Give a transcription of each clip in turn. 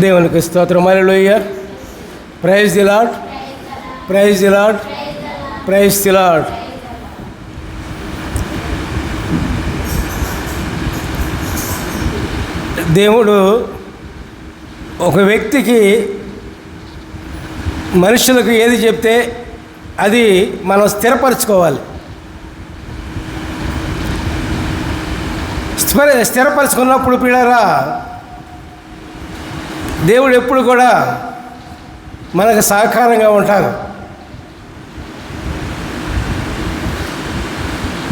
దేవునికి స్తోత్రం. అలెలుయ్య praise the Lord praise the Lord praise the Lord దేవుడు ఒక వ్యక్తికి మనుషులకు ఏది చెప్తే అది మనం స్థిరపరచుకోవాలి. స్థిరపరచుకున్నప్పుడు పిల్లరా దేవుడు ఎప్పుడు కూడా మనకు సహకారంగా ఉంటారు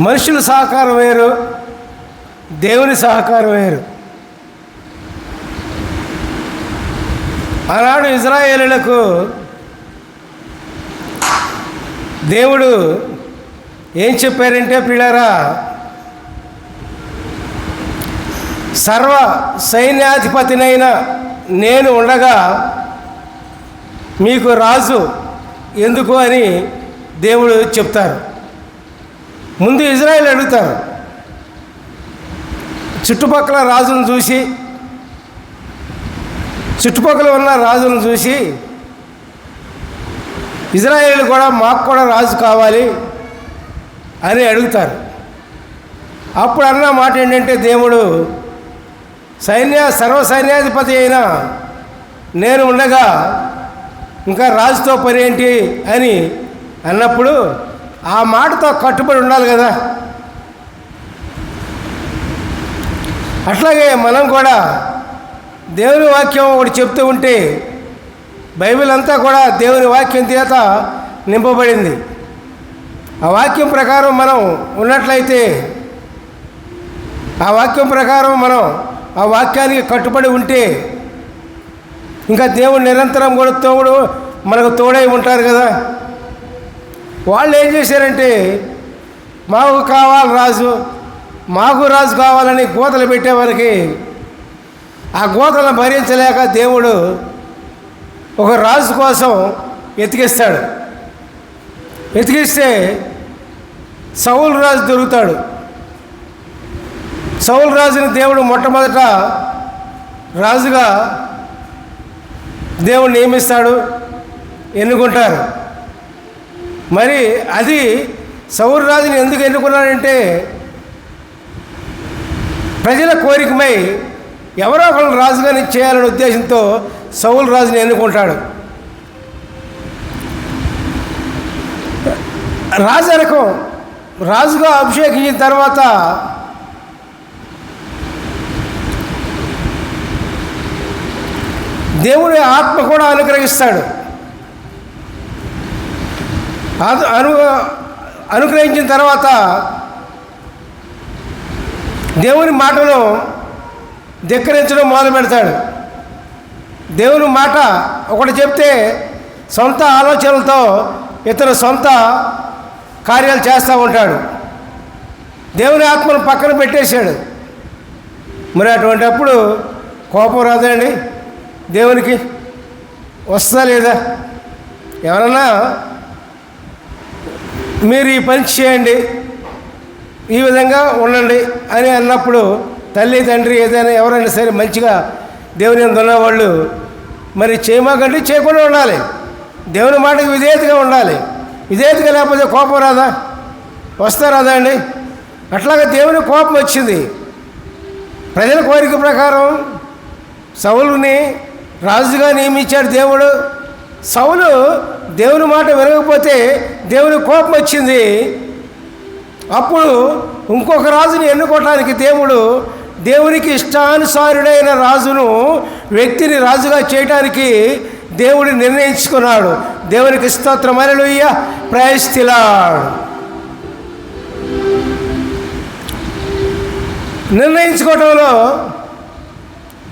మనుషుల సహకారం వేరు దేవుని సహకారం వేరు. ఆనాడు ఇజ్రాయేలులకు దేవుడు ఏం చెప్పారంటే పిల్లరా సర్వ సైన్యాధిపతినైన నేను ఉండగా మీకు రాజు ఎందుకు అని దేవుడు చెప్తారు. ముందు ఇజ్రాయెల్ అడుగుతారు. చుట్టుపక్కల రాజును చూసి చుట్టుపక్కల ఉన్న రాజును చూసి ఇజ్రాయేల్ కూడా మాకు కూడా రాజు కావాలి అని అడుగుతారు. అప్పుడు అన్న మాట ఏంటంటే దేవుడు సైన్య సర్వ సైన్యాధిపతి అయిన నేను ఉండగా ఇంకా రాజుతో పని ఏంటి అని అన్నప్పుడు ఆ మాటతో కట్టుబడి ఉండాలి కదా. అట్లాగే మనం కూడా దేవుని వాక్యం ఒకటి చెప్తూ ఉంటే బైబిల్ అంతా కూడా దేవుని వాక్యం చేత నింపబడింది. ఆ వాక్యం ప్రకారం మనం ఉన్నట్లయితే ఆ వాక్యం ప్రకారం మనం ఆ వాక్యానికి కట్టుబడి ఉంటే ఇంకా దేవుడు నిరంతరం కూడా తోడు మనకు తోడై ఉంటారు కదా. వాళ్ళు ఏం చేశారంటే మాకు కావాలి రాజు మాకు రాజు కావాలని గోతలు పెట్టేవారికి ఆ గోతలను భరించలేక దేవుడు ఒక రాజు కోసం ఎతికిస్తాడు. ఎతికిస్తే సౌలు రాజు దొరుకుతాడు. సౌలు రాజుని దేవుడు మొట్టమొదట రాజుగా దేవుడు నియమిస్తాడు ఎన్నుకుంటారు. మరి అది సౌరు రాజుని ఎందుకు ఎన్నుకున్నాడంటే ప్రజల కోరికమై ఎవరో ఒకరు రాజుగాని చేయాలనే ఉద్దేశంతో సౌలు రాజుని ఎన్నుకుంటాడు. రాజరకం రాజుగా అభిషేకించిన తర్వాత దేవుని ఆత్మ కూడా అనుగ్రహిస్తాడు. అను అను అనుగ్రహించిన తర్వాత దేవుని మాటను ధిక్కరించడం మొదలు పెడతాడు. దేవుని మాట ఒకటి చెప్తే సొంత ఆలోచనలతో ఇతను సొంత కార్యాలు చేస్తూ ఉంటాడు. దేవుని ఆత్మను పక్కన పెట్టేశాడు. మరి అటువంటి అప్పుడు కోపం రాదండి. దేవునికి వస్తా లేదా? ఎవరన్నా మీరు ఈ పని చేయండి ఈ విధంగా ఉండండి అని అన్నప్పుడు తల్లి తండ్రి ఏదైనా ఎవరైనా సరే మంచిగా దేవుని ఉన్నవాళ్ళు మరి చేయమాకంటే చేయకుండా ఉండాలి. దేవుని మాటకి విధేయతగా ఉండాలి. విధేయతగా లేకపోతే కోపం రాదా? వస్తా రాదా అండి? అట్లాగే దేవుని కోపం వచ్చింది. ప్రజల కోరిక ప్రకారం సౌలుని రాజుగా నియమించాడు దేవుడు. సౌలు దేవుని మాట వినకపోతే దేవుని కోపం వచ్చింది. అప్పుడు ఇంకొక రాజుని ఎన్నుకోవటానికి దేవుడు దేవునికి ఇష్టానుసారుడైన రాజును వ్యక్తిని రాజుగా చేయటానికి దేవుడు నిర్ణయించుకున్నాడు. దేవునికి స్తోత్రమరలుయ్య ప్రయస్తిలాడు నిర్ణయించుకోవడంలో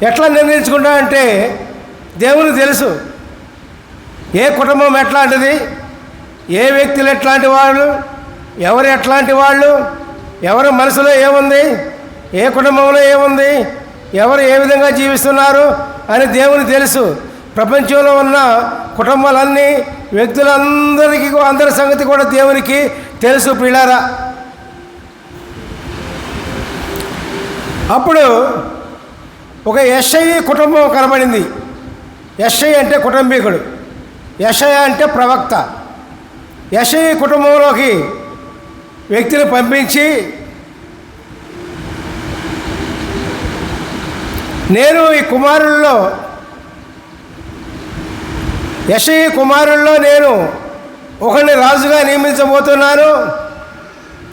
ఎట్లా నిర్ణయించుకుంటా అంటే దేవునికి తెలుసు. ఏ కుటుంబం ఎట్లాంటిది ఏ వ్యక్తులు ఎట్లాంటి వాళ్ళు ఎవరు ఎట్లాంటి వాళ్ళు ఎవరి మనసులో ఏముంది ఏ కుటుంబంలో ఏముంది ఎవరు ఏ విధంగా జీవిస్తున్నారు అని దేవుని తెలుసు. ప్రపంచంలో ఉన్న కుటుంబాలన్నీ వ్యక్తులందరికీ అందరి సంగతి కూడా దేవునికి తెలుసు పిల్లారా అప్పుడు ఒక ఎస్ఐ కుటుంబం కనబడింది. యషయ్ అంటే కుటుంబీకుడు. యషయ అంటే ప్రవక్త. యషయి కుటుంబంలోకి వ్యక్తిని పంపించి నేను ఈ కుమారుల్లో యషయి కుమారుల్లో నేను ఒకరిని రాజుగా నియమించబోతున్నాను.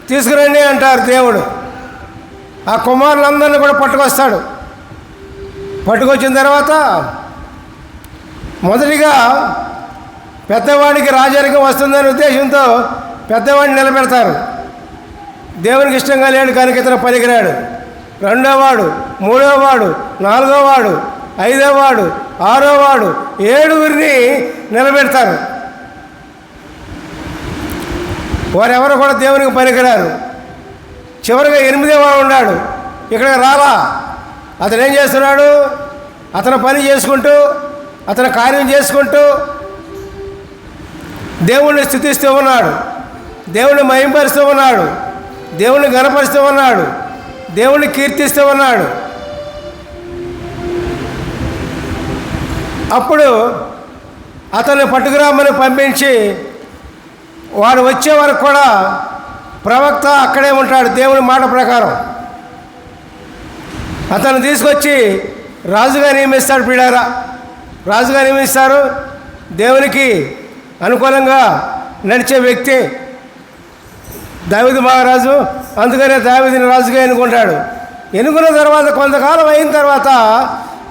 తీసుకురండి అంటారు దేవుడు. ఆ కుమారులందరినీ కూడా పట్టుకొస్తాడు. పట్టుకొచ్చిన తర్వాత మొదటిగా పెద్దవాడికి రాజరికం వస్తుందనే ఉద్దేశంతో పెద్దవాడిని నిలబెడతారు. దేవునికి ఇష్టంగా లేడు కనుక ఇతను పనికిరాడు. రెండోవాడు మూడోవాడు నాలుగోవాడు ఐదోవాడు ఆరోవాడు ఏడుగురిని నిలబెడతారు. వారెవరు కూడా దేవునికి పనికిరారు. చివరిగా ఎనిమిదేవాడు ఉన్నాడు. ఇక్కడ రాలా. అతను ఏం చేస్తున్నాడు? అతను పని చేసుకుంటూ అతను కార్యం చేసుకుంటూ దేవుణ్ణి స్థుతిస్తూ ఉన్నాడు. దేవుణ్ణి మయంపరుస్తూ ఉన్నాడు. దేవుణ్ణి గనపరుస్తూ ఉన్నాడు. దేవుణ్ణి కీర్తిస్తూ ఉన్నాడు. అప్పుడు అతను పట్టుకురామని పంపించి వాడు వచ్చే వరకు కూడా ప్రవక్త అక్కడే ఉంటాడు దేవుని మాట ప్రకారం. అతను తీసుకొచ్చి రాజుగా నియమిస్తాడు పిడారా. రాజుగా నియమిస్తారు దేవునికి అనుకూలంగా నడిచే వ్యక్తి దావిది మహారాజు. అందుకనే దావిదిని రాజుగా ఎన్నుకుంటాడు. ఎన్నుకున్న తర్వాత కొంతకాలం అయిన తర్వాత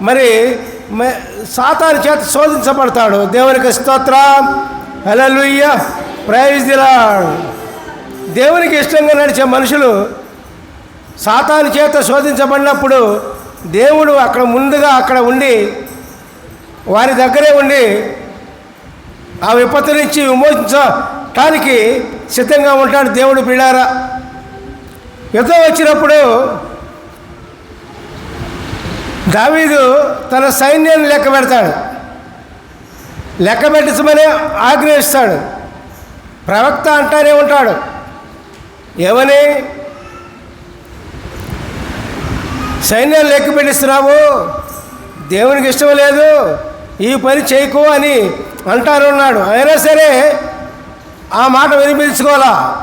మరి మ- సాతాను చేత శోధించబడతాడు. దేవునికి స్తోత్రం. హల్లెలూయ. ప్రైజ్ దేవునికి ఇష్టంగా నడిచే మనుషులు సాతాను చేత శోధించబడినప్పుడు దేవుడు అక్కడ ముందుగా అక్కడ ఉండి వారి దగ్గరే ఉండి ఆ విపత్తు నుంచి విమోచించటానికి సిద్ధంగా ఉంటాడు దేవుడు బిడారా యుద్ధం వచ్చినప్పుడు దావీదు తన సైన్యాన్ని లెక్క పెడతాడు. లెక్క పెట్టమని ఆగ్రహిస్తాడు. ప్రవక్త అంటానే ఉంటాడు. ఏమని? సైన్యాన్ని లెక్క పెట్టిస్తున్నావు? దేవునికి ఇష్టం లేదు. ఈ పని చేయకు అని అంటారు ఉన్నాడు అయినా సరే ఆ మాట వినిపించుకోవాలా?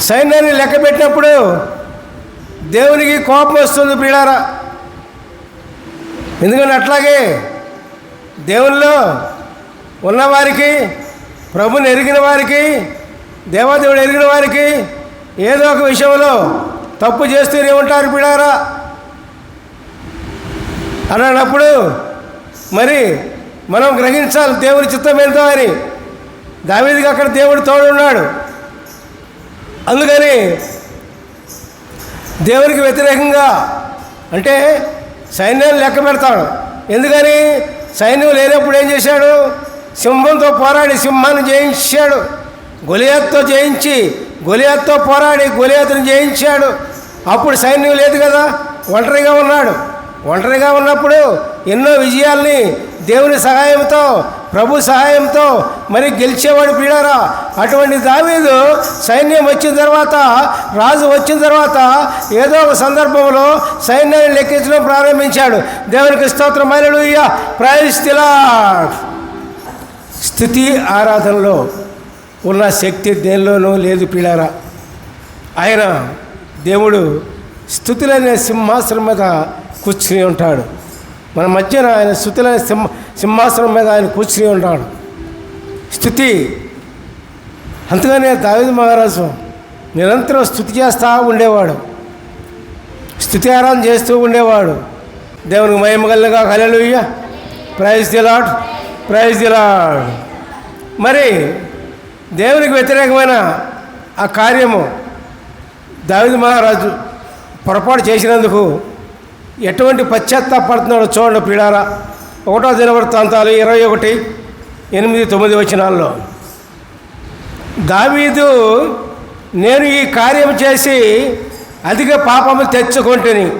సైన్యాన్ని లెక్క పెట్టినప్పుడు దేవునికి కోపం వస్తుంది ప్రియులారా. ఎందుకంటే అట్లాగే దేవుల్లో ఉన్నవారికి ప్రభుని ఎరిగిన వారికి దేవాదేవుడు ఎరిగిన వారికి ఏదో ఒక విషయంలో తప్పు చేస్తూనే ఉంటారు పిడారా అన్నప్పుడు మరి మనం గ్రహించాలి దేవుని చిత్తం ఏంటో అని. దావీదికి అక్కడ దేవుడు తోడు ఉన్నాడు అందుకని దేవునికి వ్యతిరేకంగా అంటే సైన్యాన్ని లెక్క పెడతాడు. ఎందుకని? సైన్యం లేనప్పుడు ఏం చేశాడు? సింహంతో పోరాడి సింహాన్ని జయించాడు. గొలియాత్తో జయించి గొలియాత్తో పోరాడి గొలియాత్తును జయించాడు. అప్పుడు సైన్యం లేదు కదా? ఒంటరిగా ఉన్నాడు. ఒంటరిగా ఉన్నప్పుడు ఎన్నో విజయాల్ని దేవుని సహాయంతో ప్రభు సహాయంతో మరి గెలిచేవాడు పీడారా అటువంటి దావీదు సైన్యం వచ్చిన తర్వాత రాజు వచ్చిన తర్వాత ఏదో ఒక సందర్భంలో సైన్యాన్ని లెక్కించడం ప్రారంభించాడు. దేవునికి స్తోత్రం. మైలుయ్య ప్రయస్తిలా స్థుతి ఆరాధనలో ఉన్న శక్తి దేనిలోనూ లేదు పీడారా ఆయన దేవుడు స్థుతులనే సింహాసనం మీద కూర్చుని ఉంటాడు. మన మధ్యన ఆయన స్థుతులనే సింహ సింహాసనం మీద ఆయన కూర్చుని ఉంటాడు. స్థుతి. అంతగానే దావిద మహారాజు నిరంతరం స్థుతి చేస్తూ ఉండేవాడు. స్థుతి ఆరాధన చేస్తూ ఉండేవాడు. దేవునికి మహిమగల్లగా కలలుయ్య praise the Lord praise the Lord మరి దేవునికి వ్యతిరేకమైన ఆ కార్యము దావిద మహారాజు పొరపాటు చేసినందుకు ఎటువంటి పశ్చాత్తాపడుతున్నాడో చూడండి పీడారా ఒకటో దినవృత్తాంతాలు ఇరవై ఒకటి ఎనిమిది తొమ్మిది వచనాల్లో. దావీదు నేను ఈ కార్యం చేసి అధిక పాపములు తెచ్చుకుంటుని.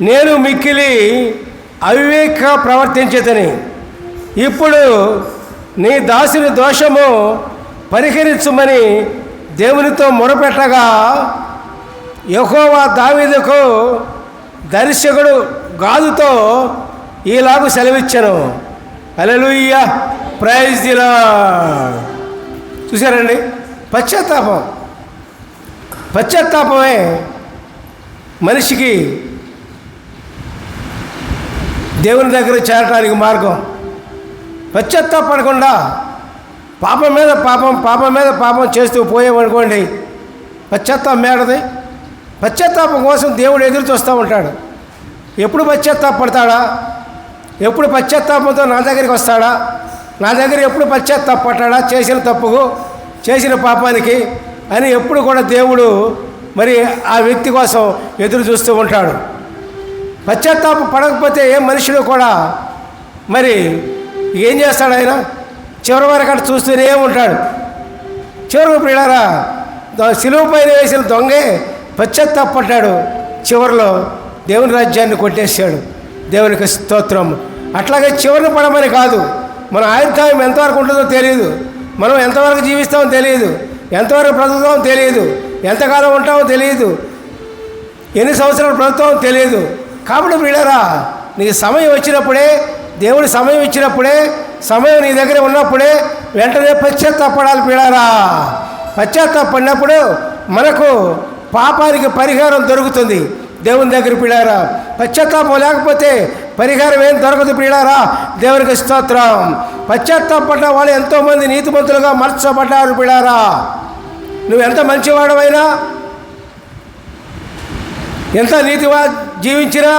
నేను మిక్కిలి అవివేక ప్రవర్తించేదని. ఇప్పుడు నీ దాసుని దోషము పరిహరించమని దేవునితో మొరపెట్టగా యెహోవా దావీదుకు దర్శకుడు గాజుతో ఈలాగు సెలవిచ్చాను అలెలుయ్య ప్రైజ్ దిలా చూసారండి పశ్చాత్తాపం. పశ్చాత్తాపమే మనిషికి దేవుని దగ్గర చేరటానికి మార్గం. పశ్చాత్తాపడకుండా పాపం మీద పాపం పాపం మీద పాపం చేస్తూ పోయామనుకోండి పశ్చాత్తాపం మేడది పశ్చాత్తాపం కోసం దేవుడు ఎదురు చూస్తూ ఉంటాడు. ఎప్పుడు పశ్చాత్తాపడతాడా? ఎప్పుడు పశ్చాత్తాపంతో నా దగ్గరికి వస్తాడా? నా దగ్గర ఎప్పుడు పశ్చాత్తాపడ్డా చేసిన తప్పుకు చేసిన పాపానికి అని ఎప్పుడు కూడా దేవుడు మరి ఆ వ్యక్తి కోసం ఎదురు చూస్తూ ఉంటాడు. పశ్చాత్తాప పడకపోతే ఏ మనుషుడు కూడా మరి ఏం చేస్తాడు ఆయన? చివరి వరకు అటు చూస్తూనే ఉంటాడు. చివరి పిల్లారా సిలువు పైన వేసిన దొంగే పశ్చాత్తాపడ్డాడు చివరిలో దేవుని రాజ్యాన్ని కొట్టేశాడు. దేవునికి స్తోత్రం. అట్లాగే చివరిని పడమని కాదు. మన ఆయుర్దాయం ఎంతవరకు ఉంటుందో తెలియదు మనం ఎంతవరకు జీవిస్తామో తెలియదు ఎంతవరకు బ్రతుకుతామో తెలియదు ఎంతకాలం ఉంటామో తెలియదు ఎన్ని సంవత్సరాలు బ్రతుకుతామో తెలియదు కాబట్టి వీళ్ళరా నీకు సమయం వచ్చినప్పుడే దేవుడి సమయం ఇచ్చినప్పుడే సమయం నీ దగ్గర ఉన్నప్పుడే వెంటనే పశ్చాత్తాపడాలి పీడారా పశ్చాత్తాపడినప్పుడు మనకు పాపానికి పరిహారం దొరుకుతుంది. దేవుని దగ్గర పీడారా పశ్చాత్తాపం లేకపోతే పరిహారం ఏం దొరకదు పీడారా దేవునికి స్తోత్రం. పశ్చాత్తాపడ్డ వాళ్ళు ఎంతోమంది నీతిమంతులుగా మార్చబడ్డారు పీడారా నువ్వు ఎంత మంచివాడవైనా ఎంత నీతిగా జీవించినా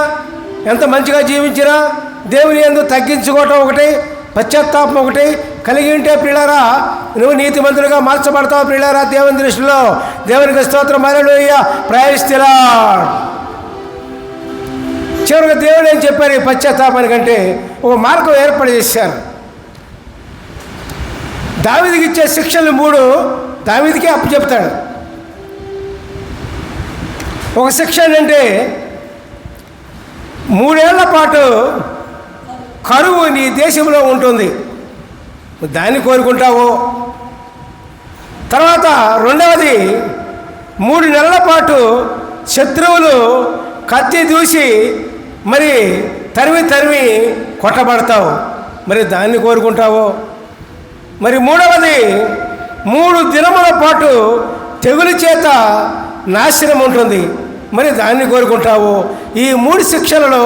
ఎంత మంచిగా జీవించినా దేవుని ఎందు తగ్గించుకోవటం ఒకటి పశ్చాత్తాపం ఒకటి కలిగి ఉంటే ప్రియులారా నువ్వు నీతిమంతులుగా మార్చబడతావు ప్రియులారా దేవుని దృష్టిలో. దేవునికి స్తోత్రం మరలుయ్య ప్రయాణిస్తులా చివరికి దేవుడు ఏం చెప్పారు? ఈ పశ్చాత్తాపానికంటే ఒక మార్గం ఏర్పాటు చేశారు. దావిదికి ఇచ్చే శిక్షలు మూడు దావిదికే అప్పు చెప్తాడు ఒక శిక్ష ఏంటంటే మూడేళ్ళ పాటు కరువు నీ దేశంలో ఉంటుంది. దాన్ని కోరుకుంటావు? తర్వాత రెండవది మూడు నెలల పాటు శత్రువులు కత్తి దూసి మరి తరిమి తరిమి కొట్టబడతావు. మరి దాన్ని కోరుకుంటావు? మరి మూడవది మూడు దినముల పాటు తెగులు చేత నాశనం ఉంటుంది మరి దాన్ని కోరుకుంటావు? ఈ మూడు శిక్షలలో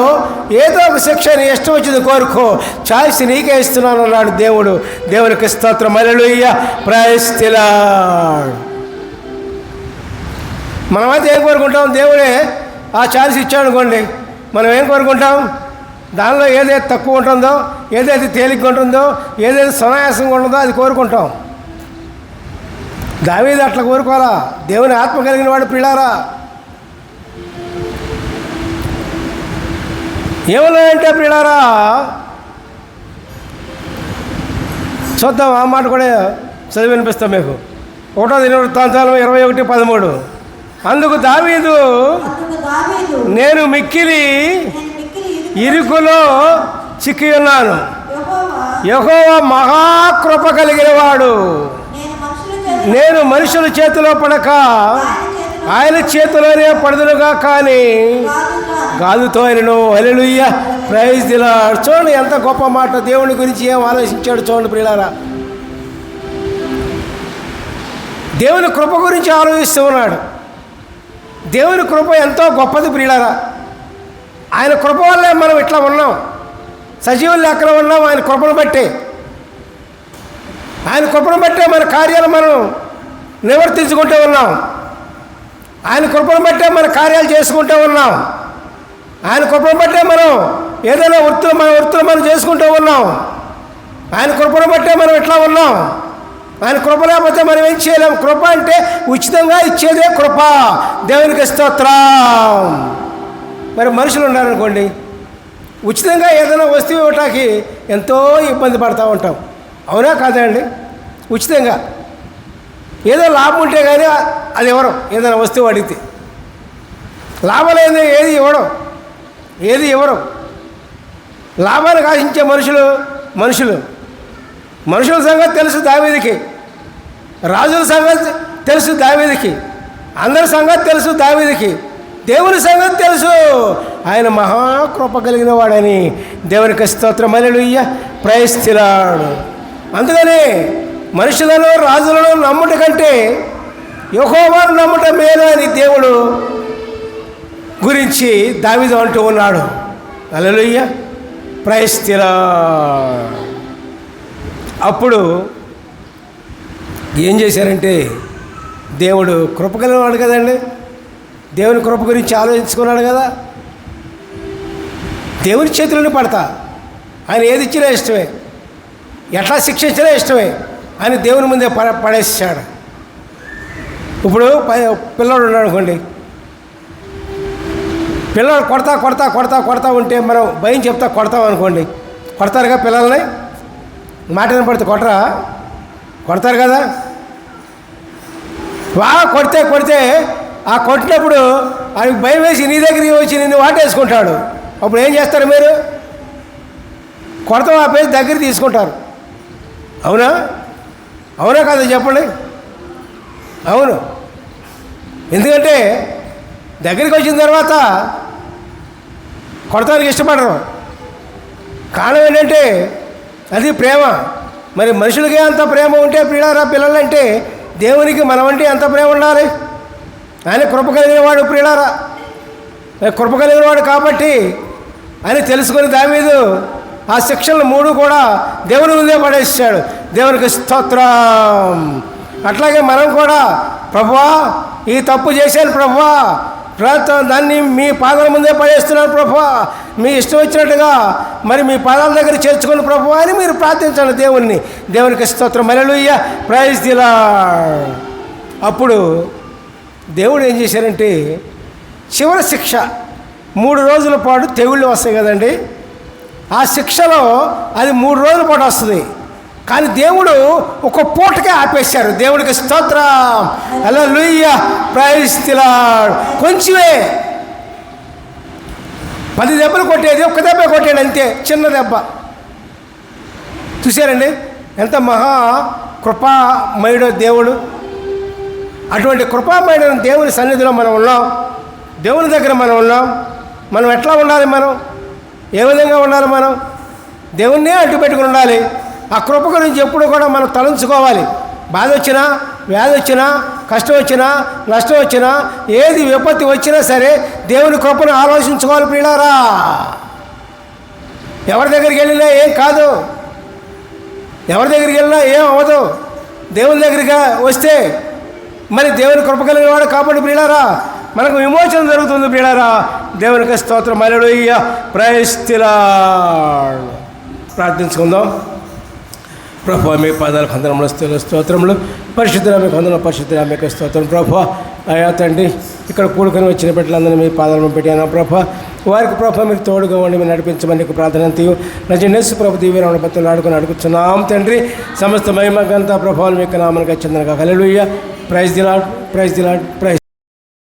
ఏదో ఒక శిక్ష నీ ఇష్టం వచ్చింది కోరుకో. చాయిస్ నీకే ఇస్తున్నాను అన్నాడు దేవుడు. దేవునికి స్తోత్రం. అలెలుయ్య ప్రాయస్థిలాడు మనమైతే ఏం కోరుకుంటాం? దేవుడే ఆ ఛాన్స్ ఇచ్చాడు అనుకోండి మనం ఏం కోరుకుంటాం? దానిలో ఏదైతే తక్కువ ఉంటుందో ఏదైతే తేలిగ్గా ఉంటుందో ఏదైతే సునాయాసంగా ఉంటుందో అది కోరుకుంటాం. దావీది అట్లా కోరుకోరా? దేవుని ఆత్మ కలిగిన వాడు పిల్లారా ఏమన్నాయంటే పిల్లారా చూద్దాం ఆ మాట కూడా చదివి వినిపిస్తాం మీకు. ఒకటో దినవృత్తాంతాలు ఇరవై ఒకటి పదమూడు. అందుకు దావీదు నేను మిక్కిలి ఇరుకులో చిక్కి ఉన్నాను. యెహోవా యహోవ మహాకృప కలిగిన వాడు. నేను మనుషుల చేతిలో పడక ఆయన చేతిలోనే పడదునుగా కానీ గాదుతో ఆయనను అలెలుయ్య ప్రైజ్ దిలా చూడండి ఎంత గొప్ప మాట. దేవుని గురించి ఏం ఆలోచించాడు చూడండి ప్రియులారా. దేవుని కృప గురించి ఆలోచిస్తూ ఉన్నాడు. దేవుని కృప ఎంతో గొప్పది ప్రియులారా. ఆయన కృప వల్లే మనం ఇట్లా ఉన్నాం. సజీవులు ఎక్కడ ఉన్నాం. ఆయన కృపను బట్టే. ఆయన కృపను బట్టే మన కార్యాలు మనం నివర్తించుకుంటూ ఉన్నాం. ఆయన కృపను బట్టే మన కార్యాలు చేసుకుంటూ ఉన్నాం. ఆయన కృపను బట్టే మనం ఏదైనా వృత్తులు మన వృత్తులు మనం చేసుకుంటూ ఉన్నాం. ఆయన కృపను బట్టే మనం ఇట్లా ఉన్నాం. ఆయన కృప లేకపోతే మనం ఏం చేయలేం. కృప అంటే ఉచితంగా ఇచ్చేదే కృప. దేవునికి స్తోత్రం. మరి మనుషులు ఉన్నారనుకోండి ఉచితంగా ఏదైనా వస్తువు ఇవ్వటానికి ఎంతో ఇబ్బంది పడుతూ ఉంటాం. అవునా కాదా అండి? ఉచితంగా. ఏదో లాభం ఉంటే కానీ అది ఇవ్వడం ఏదైనా వస్తువు అడిగితే. లాభాలు ఏది ఇవ్వడం? ఏది ఇవ్వడం? లాభాలు ఆశించే మనుషులు మనుషులు. మనుషుల సంగతి తెలుసు దావేదికి. రాజుల సంగతి తెలుసు దావేదికి. అందరి సంగతి తెలుసు దావేదికి. దేవుని సంగతి తెలుసు. ఆయన మహాకృప కలిగిన వాడని దేవునికి స్తోత్రం. అలెలుయ్య ప్రయస్తిలాడు అందుకని మనుషులను రాజులను నమ్ముట కంటే యహోవాను నమ్ముట మేలు అని దేవుడు గురించి దావిదు అంటూ ఉన్నాడు. అలలుయ్య ప్రయస్థిర అప్పుడు ఏం చేశారంటే దేవుడు కృపగలవాడు కదండి. దేవుని కృప గురించి ఆలోచించుకున్నాడు కదా. దేవుని చేతులను పడతా. ఆయన ఏది ఇచ్చినా ఇష్టమే. ఎట్లా శిక్షించినా ఇష్టమే. అని దేవుని ముందే పడ పడేసాడు ఇప్పుడు ప- పిల్లోడు ఉన్నాడు అనుకోండి. పిల్లలు కొడతా కొడతా కొడతా కొడతా ఉంటే మనం భయం చెప్తా కొడతాం అనుకోండి. కొడతారుగా పిల్లల్ని? మాట వినపడితే కొట్టరా? కొడతారు కదా? వా కొడితే కొడితే ఆ కొట్టినప్పుడు ఆయన భయం వేసి నీ దగ్గరికి వచ్చి నిన్ను వాటేసుకుంటాడు. అప్పుడు ఏం చేస్తారు మీరు? కొడతాం ఆ పేరు దగ్గర తీసుకుంటారు. అవునా? అవునా కాదా చెప్పండి? అవును. ఎందుకంటే దగ్గరికి వచ్చిన తర్వాత కొడతానికి ఇష్టపడరు. కారణం ఏంటంటే అది ప్రేమ. మరి మనుషులకే అంత ప్రేమ ఉంటే ప్రియులారా పిల్లలంటే దేవునికి మనమంటే ఎంత ప్రేమ ఉండాలి. ఆయన కృప కలిగిన వాడు ప్రియులారా. కృప కలిగిన వాడు కాబట్టి అని తెలుసుకొని దావీదు ఆ శిక్షలు మూడు కూడా దేవుని ముందే పడేసాడు దేవునికి స్తోత్రం. అట్లాగే మనం కూడా ప్రభువా ఈ తప్పు చేశాను ప్రభువా. ప్రాంతం దాన్ని మీ పాదాల ముందే పడేస్తున్నాను ప్రభువా. మీ ఇష్టం వచ్చినట్టుగా మరి మీ పాదాల దగ్గర చేర్చుకుని ప్రభువా అని మీరు ప్రార్థించండి దేవుణ్ణి. దేవునికి స్తోత్రం. మరలుయ్య ప్రైజ్ దిలా అప్పుడు దేవుడు ఏం చేశారంటే చివరి శిక్ష మూడు రోజుల పాటు తెగుళ్ళు వస్తాయి కదండి. ఆ శిక్షలో అది మూడు రోజుల పాటు వస్తుంది. కానీ దేవుడు ఒక పూటకే ఆపేశారు. దేవుడికి స్తోత్రం. అలా లూయ ప్రయస్తిలాడు కొంచెమే. పది దెబ్బలు కొట్టేది ఒక్క దెబ్బ కొట్టాడు అంతే. చిన్న దెబ్బ. చూశారండి? ఎంత మహా కృపామయుడో దేవుడు. అటువంటి కృపామయుడైన దేవుని సన్నిధిలో మనం ఉన్నాం. దేవుని దగ్గర మనం ఉన్నాం. మనం ఎట్లా ఉండాలి మనం? ఏ విధంగా ఉండాలి మనం? దేవుణ్ణే అడ్డు పెట్టుకుని ఉండాలి. ఆ కృప గురించి ఎప్పుడు కూడా మనం తలంచుకోవాలి. బాధ వచ్చినా వ్యాధి వచ్చినా కష్టం వచ్చినా నష్టం వచ్చినా ఏది విపత్తి వచ్చినా సరే దేవుని కృపను ఆలోచించుకోవాలి ప్రియులారా. ఎవరి దగ్గరికి వెళ్ళినా ఏం కాదు. ఎవరి దగ్గరికి వెళ్ళినా ఏం అవ్వదు. దేవుని దగ్గరికి వస్తే మరి దేవుని కృప కలిగిన వాడు కాబట్టి ప్రియులారా. మనకు విమోచన జరుగుతుంది ప్రియులారా. దేవునికి స్తోత్రం. మరడు ప్రయస్తిలా ప్రార్థించుకుందాం. ప్రభా మీ పాదాల కందనములు స్థిర స్తోత్రములు. పరిశుద్ధుల మీ కందన మీకు స్తోత్రం ప్రభా. అయా తండ్రి ఇక్కడ కూడుకొని వచ్చిన బిడ్డలందరినీ మీ పాదాలను పెట్టాను ప్రభా. వారికి ప్రభా మీరు తోడుగా ఉండి మీరు నడిపించమని ప్రార్థన తీయు నజనేసు ప్రభు దీవీరమణ భక్తులు ఆడుకొని అడుగుతున్నాం తండ్రి. సమస్త మహిమ గంత ప్రభావాలు మీకు నామనగా చెందనగా. కలలుయ్య praise the Lord praise the Lord praise